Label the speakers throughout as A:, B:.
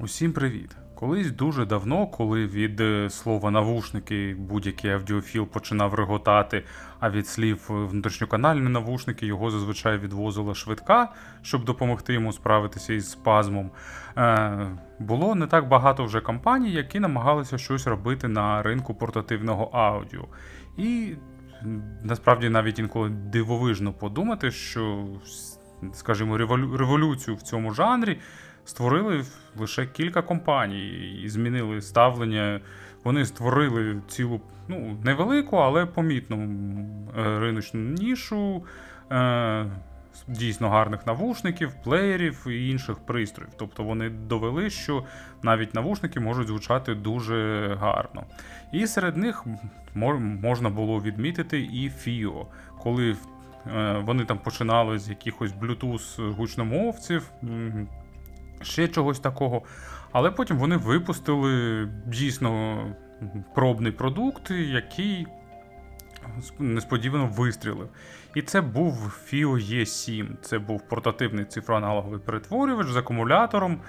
A: Усім привіт! Колись дуже давно, коли від е, слова навушники будь-який аудіофіл починав реготати, а від слів е, внутрішньоканальні навушники його зазвичай відвозила швидка, щоб допомогти йому справитися із спазмом. Е, було не так багато вже компаній, які намагалися щось робити на ринку портативного аудіо. І насправді навіть інколи дивовижно подумати, що, скажімо, револю- революцію в цьому жанрі створили лише кілька компаній і змінили ставлення. Вони створили цілу, ну, невелику, але помітну е, риночну нішу. Е, Дійсно гарних навушників, плеєрів і інших пристроїв. Тобто вони довели, що навіть навушники можуть звучати дуже гарно. І серед них мо- можна було відмітити і FIO, коли е, вони там починали з якихось Bluetooth гучномовців, ще чогось такого. Але потім вони випустили дійсно пробний продукт, який несподівано вистрілив. І це був FIO E7. Це був портативний цифроаналоговий перетворювач з акумулятором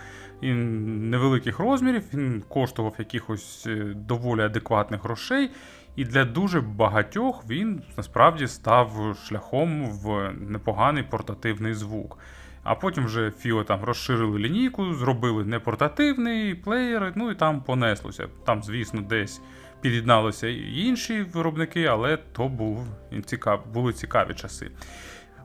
A: і невеликих розмірів. Він коштував якихось е, доволі адекватних грошей. І для дуже багатьох він насправді став шляхом в непоганий портативний звук. А потім вже Фіо там розширили лінійку, зробили непортативний плеєр, ну і там понеслося. Там, звісно, десь під'єдналися і інші виробники, але то був цікав, були цікаві часи.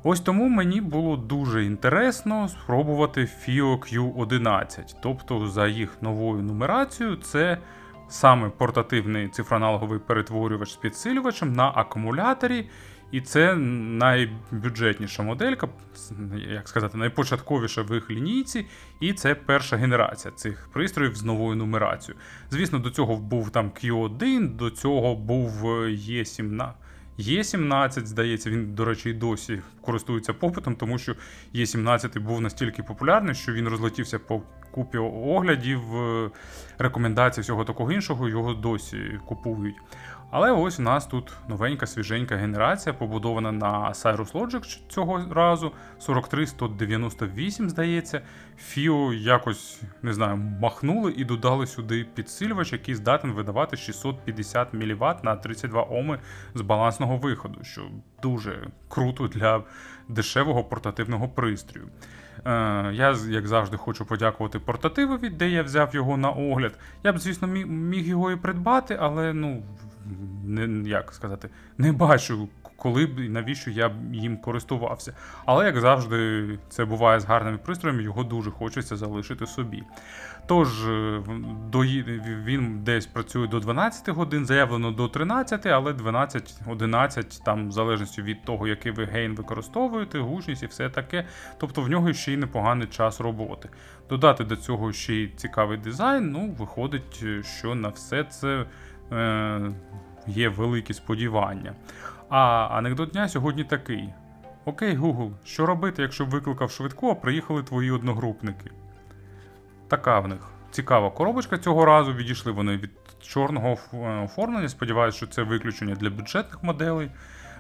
A: Ось тому мені було дуже інтересно спробувати FIO Q11. Тобто, за їх новою нумерацією, це саме портативний цифроаналоговий перетворювач з підсилювачем на акумуляторі. І це найбюджетніша моделька, як сказати, найпочатковіша в їх лінійці, і це перша генерація цих пристроїв з новою нумерацією. Звісно, до цього був там Q1, до цього був е, E17. Є17, здається, він, до речі, і досі користується попитом, тому що Є17 був настільки популярний, що він розлетівся по купі оглядів, е, рекомендацій, всього такого іншого, його досі купують. Але ось у нас тут новенька свіженька генерація, побудована на Cyrus Logic цього разу 43198, здається. FIO якось не знаю, махнули і додали сюди підсилювач, який здатен видавати 650 мВт на 32 Оми з балансного виходу, що дуже круто для дешевого портативного пристрою. Е, я, як завжди, хочу подякувати портативові, де я взяв його на огляд. Я б, звісно, міг його і придбати, але ну не як сказати, не бачу, коли б і навіщо я б їм користувався. Але як завжди, це буває з гарними пристроями, його дуже хочеться залишити собі. Тож е, до, він десь працює до 12 годин, заявлено до 13, але 12-11, там в залежності від того, який ви гейн використовуєте, гучність і все таке. Тобто в нього ще й непоганий час роботи. Додати до цього ще й цікавий дизайн, ну, виходить, е, що на все це є великі сподівання. А анекдот дня сьогодні такий: Окей, Google, що робити, якщо викликав швидку, а приїхали твої одногрупники? Така в них цікава коробочка цього разу. Відійшли вони від чорного е, оформлення. Сподіваюся, що це виключення для бюджетних моделей,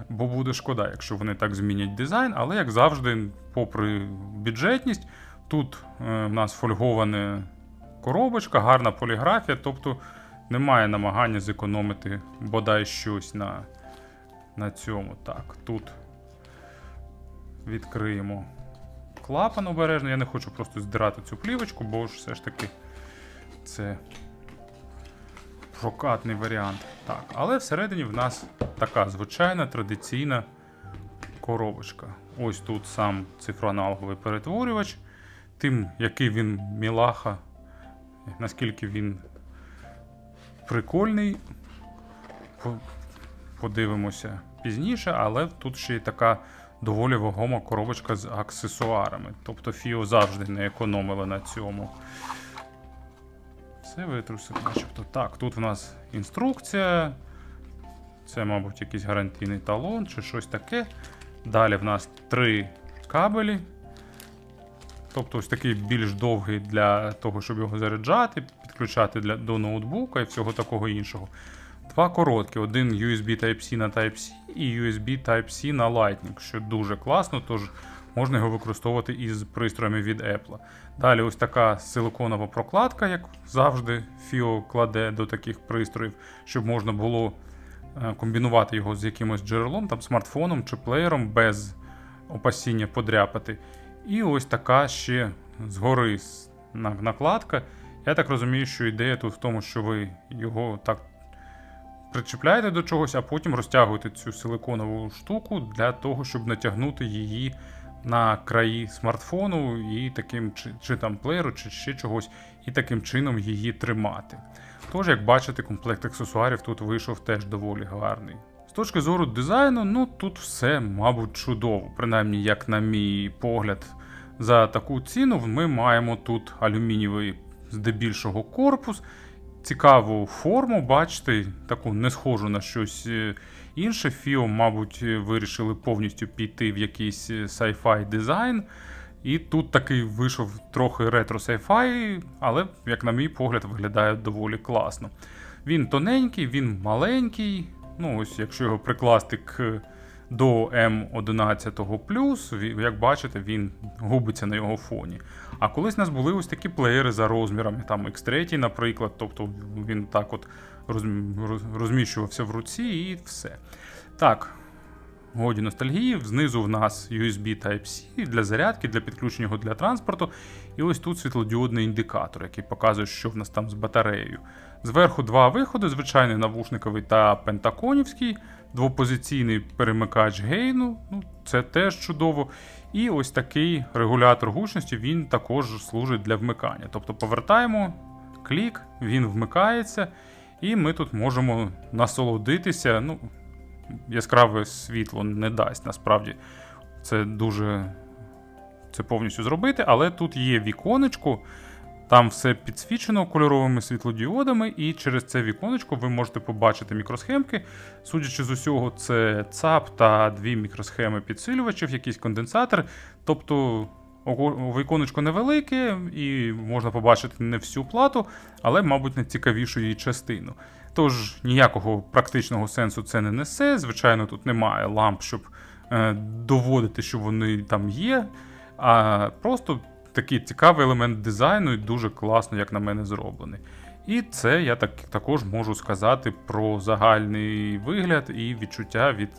A: бо буде шкода, якщо вони так змінять дизайн. Але, як завжди, попри бюджетність, тут е, в нас фольгована коробочка, гарна поліграфія, тобто немає намагання зекономити бодай щось на, на цьому. Так, тут відкриємо клапан обережно. Я не хочу просто здирати цю плівочку, бо ж все ж таки це прокатний варіант. Так, але всередині в нас така звичайна традиційна коробочка. Ось тут сам цифроаналоговий перетворювач. Тим, який він мілаха, наскільки він прикольний. Подивимося пізніше, але тут ще й така доволі вагома коробочка з аксесуарами. Тобто Фіо завжди не економила на цьому. Все витрусив, начебто. Так, тут в нас інструкція. Це, мабуть, якийсь гарантійний талон чи щось таке. Далі в нас три кабелі. Тобто ось такий більш довгий для того, щоб його заряджати, підключати для, до ноутбука і всього такого іншого. Два короткі: один USB Type-C на Type-C і USB Type-C на Lightning, що дуже класно. Тож можна його використовувати із пристроями від Apple. Далі ось така силиконова прокладка, як завжди, FIO кладе до таких пристроїв, щоб можна було е, комбінувати його з якимось джерелом, там смартфоном чи плеєром без опасіння подряпати. І ось така ще згори накладка. Я так розумію, що ідея тут в тому, що ви його так причіпляєте до чогось, а потім розтягуєте цю силиконову штуку для того, щоб натягнути її на краї смартфону і таким чи, чи там плеєру, чи ще чогось, і таким чином її тримати. Тож, як бачите, комплект аксесуарів тут вийшов теж доволі гарний. Точки зору дизайну, ну тут все, мабуть, чудово. Принаймні, як на мій погляд, за таку ціну ми маємо тут алюмінієвий здебільшого корпус, цікаву форму, бачите, таку не схожу на щось е, інше. Фіо, мабуть, вирішили повністю піти в якийсь е, sci-fi дизайн. І тут такий вийшов трохи ретро sci-fi, але, як на мій погляд, виглядає доволі класно. Він тоненький, він маленький. Ну, ось якщо його прикласти к до М11, як бачите, він губиться на його фоні. А колись у нас були ось такі плеєри за розмірами, там X3, наприклад, тобто він так от розміщувався в руці і все. Так, годі ностальгії. Знизу в нас USB Type-C для зарядки, для підключення його для транспорту. І ось тут світлодіодний індикатор, який показує, що в нас там з батареєю. Зверху два виходи: звичайний навушниковий та пентаконівський, двопозиційний перемикач гейну, ну це теж чудово. І ось такий регулятор гучності він також служить для вмикання. Тобто повертаємо клік, він вмикається, і ми тут можемо насолодитися. Ну, яскраве світло не дасть насправді. Це дуже це повністю зробити, але тут є віконечко, там все підсвічено кольоровими світлодіодами, і через це віконечко ви можете побачити мікросхемки. Судячи з усього, це ЦАП та дві мікросхеми підсилювачів, якийсь конденсатор. Тобто віконечко невелике, і можна побачити не всю плату, але, мабуть, найцікавішу її частину. Тож ніякого практичного сенсу це не несе. Звичайно, тут немає ламп, щоб е, доводити, що вони там є. А просто такий цікавий елемент дизайну і дуже класно, як на мене, зроблений. І це я так, також можу сказати про загальний вигляд і відчуття від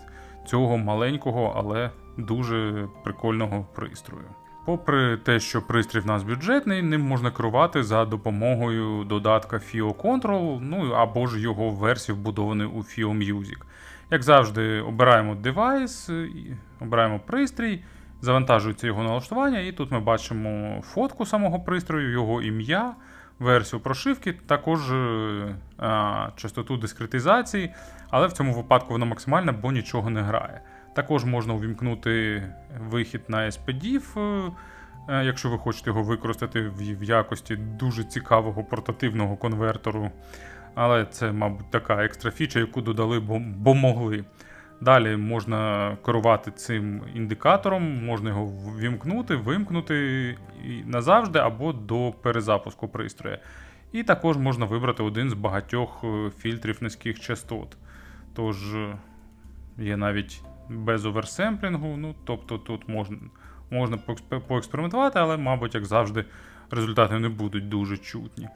A: цього маленького, але дуже прикольного пристрою. Попри те, що пристрій в нас бюджетний, ним можна керувати за допомогою додатка FIO Control, ну або ж його версії вбудованої у FIO Music. Як завжди, обираємо девайс, обираємо пристрій, завантажується його налаштування, і тут ми бачимо фотку самого пристрою, його ім'я, версію прошивки, також е, а, частоту дискретизації, але в цьому випадку вона максимальна, бо нічого не грає. Також можна увімкнути вихід на SPDIF, е, е, якщо ви хочете його використати в, якості дуже цікавого портативного конвертору. Але це, мабуть, така екстра фіча, яку додали, бо, бо могли. Далі можна керувати цим індикатором, можна його ввімкнути, вимкнути назавжди або до перезапуску пристрою. І також можна вибрати один з багатьох е, фільтрів низьких частот. Тож е, є навіть без оверсемплінгу, ну тобто тут можна, можна поекспериментувати, але, мабуть, як завжди, результати не будуть дуже чутні.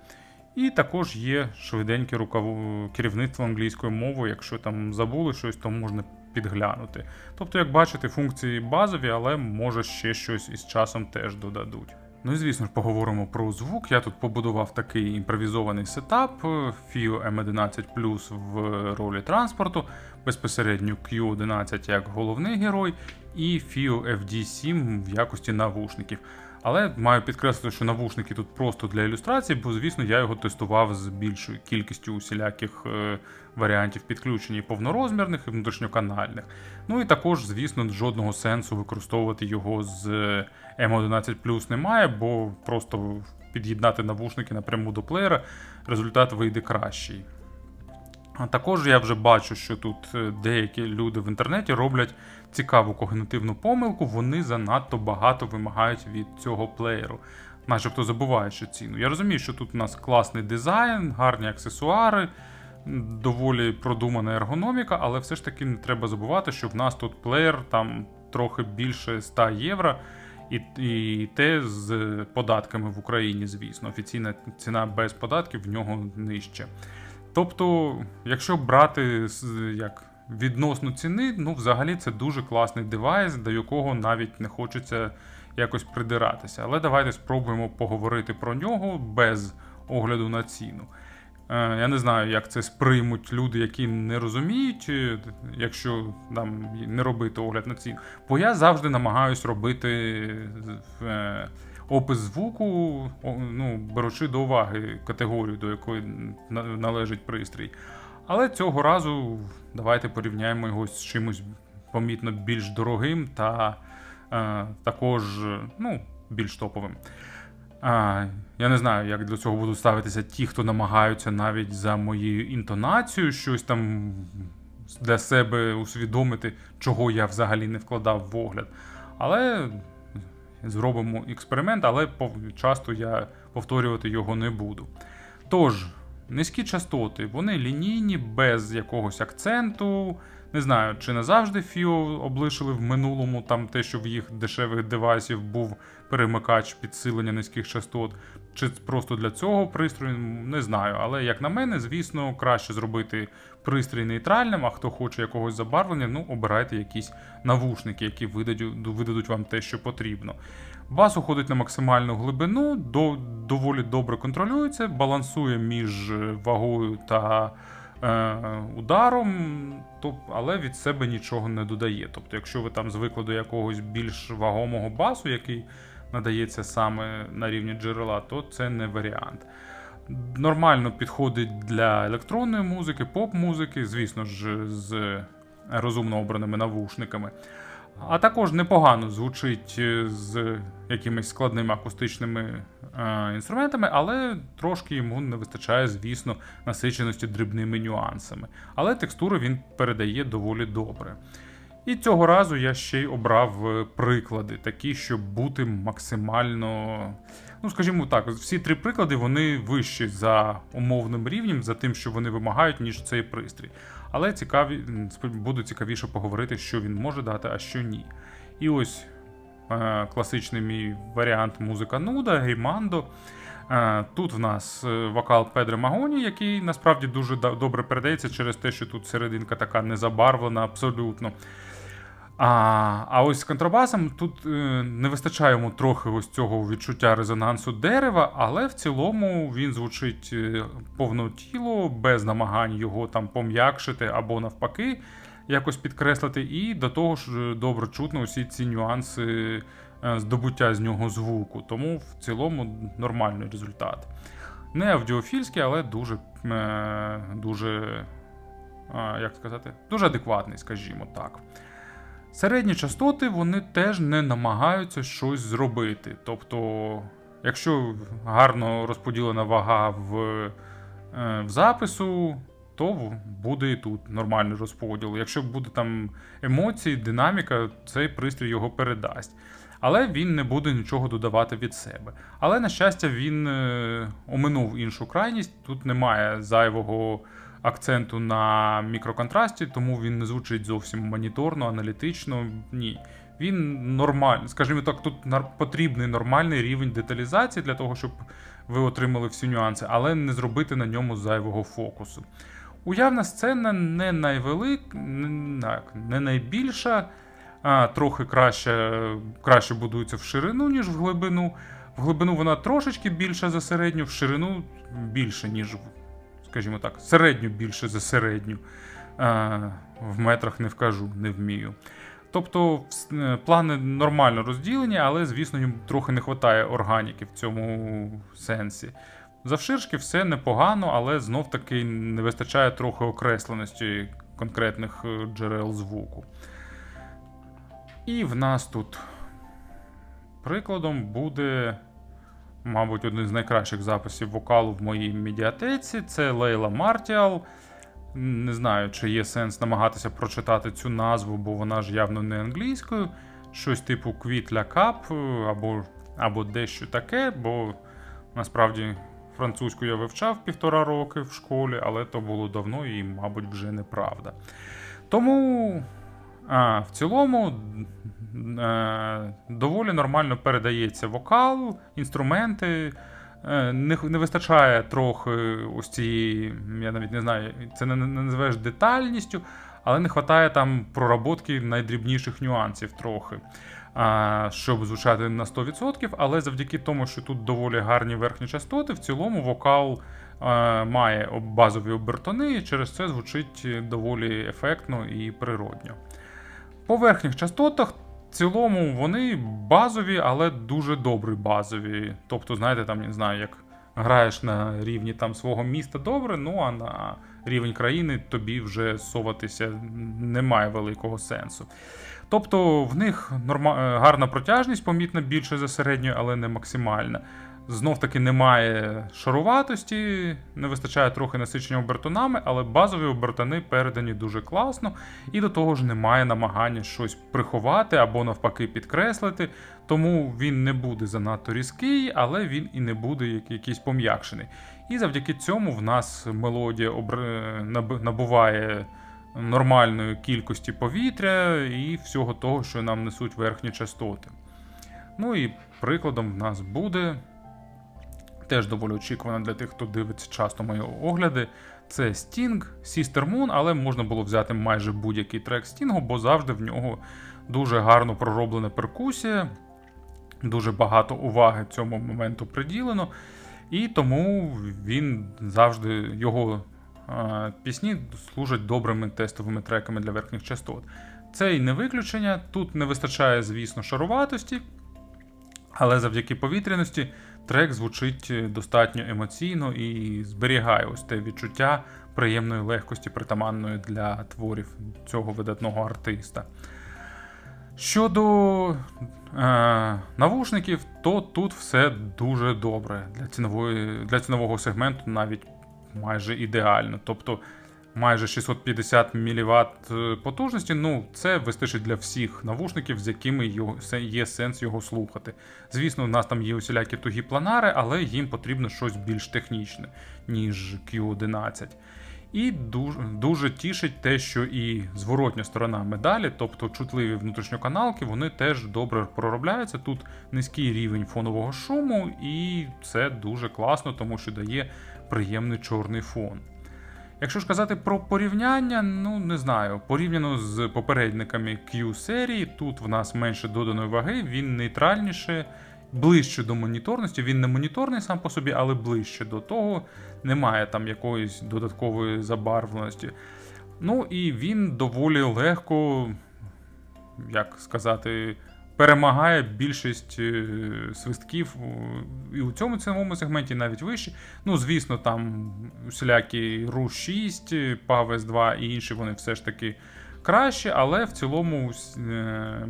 A: І також є швиденьке рукав... керівництво англійською мовою. Якщо там забули щось, то можна підглянути. Тобто, як бачите, функції базові, але може ще щось із часом теж додадуть. Ну і звісно ж поговоримо про звук. Я тут побудував такий імпровізований сетап FIO M11 Plus в ролі транспорту, безпосередньо Q11 як головний герой, і FIO FD7 в якості навушників. Але маю підкреслити, що навушники тут просто для ілюстрації, бо, звісно, я його тестував з більшою кількістю усіляких е, варіантів підключення і повнорозмірних, і внутрішньоканальних. Ну і також, звісно, жодного сенсу використовувати його з M11 Plus немає, бо просто під'єднати навушники напряму до плеєра, результат вийде кращий. А також я вже бачу, що тут е, деякі люди в інтернеті роблять цікаву когнитивну помилку, вони занадто багато вимагають від цього плеєру, начебто забуваючи ціну. Я розумію, що тут у нас класний дизайн, гарні аксесуари, доволі продумана ергономіка, але все ж таки не треба забувати, що в нас тут плеєр там трохи більше 100 євро. І, і те з податками в Україні, звісно. Офіційна ціна без податків в нього нижче. Тобто, якщо брати як відносну ціни, ну взагалі це дуже класний девайс, до якого навіть не хочеться якось придиратися. Але давайте спробуємо поговорити про нього без огляду на ціну. Е, Я не знаю, як це сприймуть люди, які не розуміють, е, якщо там не робити огляд на ціну. Бо я завжди намагаюсь робити е, опис звуку, ну, беручи до уваги категорію, до якої належить пристрій. Але цього разу давайте порівняємо його з чимось помітно більш дорогим та е, також ну, більш топовим. А, я не знаю, як до цього будуть ставитися ті, хто намагаються навіть за моєю інтонацією щось там для себе усвідомити, чого я взагалі не вкладав в огляд. Але зробимо експеримент, але часто я повторювати його не буду. Тож, низькі частоти, вони лінійні, без якогось акценту. Не знаю, чи не завжди FIO облишили в минулому там те, що в їх дешевих девайсів був перемикач підсилення низьких частот, чи просто для цього пристрою, не знаю. Але як на мене, звісно, краще зробити пристрій нейтральним, а хто хоче якогось забарвлення, ну обирайте якісь навушники, які видадуть, видадуть вам те, що потрібно. Бас уходить на максимальну глибину, до, доволі добре контролюється, балансує між е, вагою та ударом, то, але від себе нічого не додає. Тобто, якщо ви там звикли до якогось більш вагомого басу, який надається саме на рівні джерела, то це не варіант. Нормально підходить для електронної музики, поп-музики, звісно ж, з розумно обраними навушниками. А також непогано звучить е, з якимись складними акустичними е, інструментами, але трошки йому не вистачає, звісно, насиченості дрібними нюансами. Але текстури він передає доволі добре. І цього разу я ще й обрав е, приклади, такі, щоб бути максимально. Ну, скажімо так, всі три приклади вони вищі за умовним рівнем, за тим, що вони вимагають, ніж цей пристрій. Але цікаві, буде цікавіше поговорити, що він може дати, а що ні. І ось е, класичний мій варіант музика Нуда, Гімандо. Е, Тут в нас е, вокал Педро Магоні, який насправді дуже добре передається через те, що тут серединка така незабарвлена абсолютно. А, а ось з контрабасом тут е, не вистачає йому трохи ось цього відчуття резонансу дерева, але в цілому він звучить е, повнотіло, без намагань його там пом'якшити або навпаки якось підкреслити. І до того ж е, добре чутно усі ці нюанси е, здобуття з нього звуку. Тому в цілому нормальний результат. Не аудіофільський, але дуже, е, дуже, е, як сказати, дуже адекватний, скажімо так. Середні частоти вони теж не намагаються щось зробити. Тобто, якщо гарно розподілена вага в, е, в запису, то буде і тут нормальний розподіл. Якщо буде там емоції, динаміка, цей пристрій його передасть. Але він не буде нічого додавати від себе. Але, на щастя, він е, оминув іншу крайність. Тут немає зайвого акценту на мікроконтрасті, тому він не звучить зовсім моніторно, аналітично. Ні. Він нормальний, скажімо так, тут потрібний нормальний рівень деталізації для того, щоб ви отримали всі нюанси, але не зробити на ньому зайвого фокусу. Уявна сцена не найвелик, не, найбільша, а, трохи краще, краще будується в ширину, ніж в глибину. В глибину вона трошечки більша за середню, в ширину більше, ніж скажімо так, середню більше за середню. Е, в метрах не вкажу, не вмію. Тобто е, плани нормально розділені, але, звісно, їм трохи не вистачає органіки в цьому сенсі. Завширшки все непогано, але знов таки не вистачає трохи окресленості конкретних е, джерел звуку. І в нас тут прикладом буде мабуть, один з найкращих записів вокалу в моїй медіатеці. Це Лейла Мартіал. Не знаю, чи є сенс намагатися прочитати цю назву, бо вона ж явно не англійською. Щось типу Квітля Кап або, або дещо таке, бо насправді французьку я вивчав півтора роки в школі, але то було давно і, мабуть, вже неправда. Тому а, в цілому доволі нормально передається вокал, інструменти. Е, Не, не вистачає трохи ось цієї, я навіть не знаю, це не, не називаєш детальністю, але не вистачає там проработки найдрібніших нюансів трохи, а, щоб звучати на 100%. Але завдяки тому, що тут доволі гарні верхні частоти, в цілому вокал е, має базові обертони, і через це звучить доволі ефектно і природньо. По верхніх частотах цілому вони базові, але дуже добрі базові. Тобто, знаєте, там не знаю, як граєш на рівні там свого міста добре, ну а на рівень країни тобі вже соватися немає великого сенсу. Тобто в них норма... е, гарна протяжність, помітна більше за середньою, але не максимальна. Знов таки немає шаруватості, не вистачає трохи насичення обертонами, але базові обертони передані дуже класно, і до того ж немає намагання щось приховати або навпаки підкреслити. Тому він не буде занадто різкий, але він і не буде якийсь пом'якшений. І завдяки цьому в нас мелодія обр- набуває нормальної кількості повітря і всього того, що нам несуть верхні частоти. Ну і прикладом в нас буде теж доволі очікувано для тих, хто дивиться часто мої огляди. Це Sting, Sister Moon, але можна було взяти майже будь-який трек Sting, бо завжди в нього дуже гарно пророблена перкусія, дуже багато уваги цьому моменту приділено. І тому він завжди його е, пісні служать добрими тестовими треками для верхніх частот. Це і не виключення. Тут не вистачає, звісно, шаруватості, але завдяки повітряності трек звучить е, достатньо емоційно і зберігає ось те відчуття приємної легкості, притаманної для творів цього видатного артиста. Щодо е, навушників, то тут все дуже добре. Для, цінової, для цінового сегменту навіть майже ідеально. Тобто майже 650 мВт потужності, ну це вистачить для всіх навушників, з якими є сенс його слухати. Звісно, у нас там є усілякі тугі планари, але їм потрібно щось більш технічне, ніж Q11. І дуже, дуже тішить те, що і зворотня сторона медалі, тобто чутливі внутрішньоканалки, вони теж добре проробляються. Тут низький рівень фонового шуму, і це дуже класно, тому що дає приємний чорний фон. Якщо ж казати про порівняння, ну не знаю, порівняно з попередниками Q серії, тут в нас менше доданої ваги, він нейтральніше, ближче до моніторності. Він не моніторний сам по собі, але ближче до того. Немає там якоїсь додаткової забарвленості. Ну і він доволі легко, як сказати, перемагає більшість е, свистків і у цьому ціновому сегменті навіть вище. Ну, звісно, там усілякі RU 6, PAV S2 і інші вони все ж таки кращі, але в цілому е,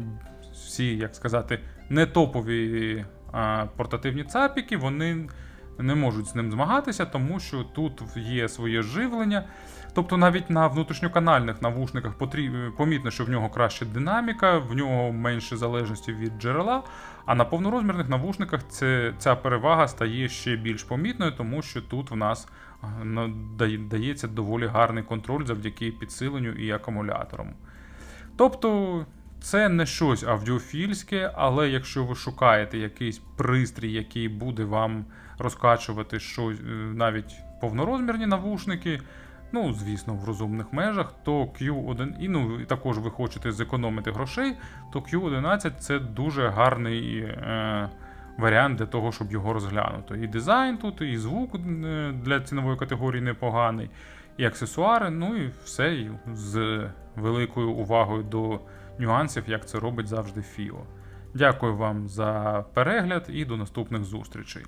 A: всі, як сказати, не топові портативні цапіки, вони не можуть з ним змагатися, тому що тут є своє живлення. Тобто навіть на внутрішньоканальних навушниках помітно, що в нього краща динаміка, в нього менше залежності від джерела. А на повнорозмірних навушниках це, ця перевага стає ще більш помітною, тому що тут в нас дає- дається доволі гарний контроль завдяки підсиленню і акумуляторам. Тобто. Це не щось аудіофільське, але якщо ви шукаєте якийсь пристрій, який буде вам розкачувати щось, е, навіть повнорозмірні навушники, ну, звісно, в розумних межах, то Q1, і ну, також ви хочете зекономити грошей, то Q11 це дуже гарний е, варіант для того, щоб його розглянути. І дизайн тут, і звук е, для цінової категорії непоганий, і аксесуари, ну і все з великою увагою до нюансів, як це робить завжди Фіо. Дякую вам за перегляд і до наступних зустрічей.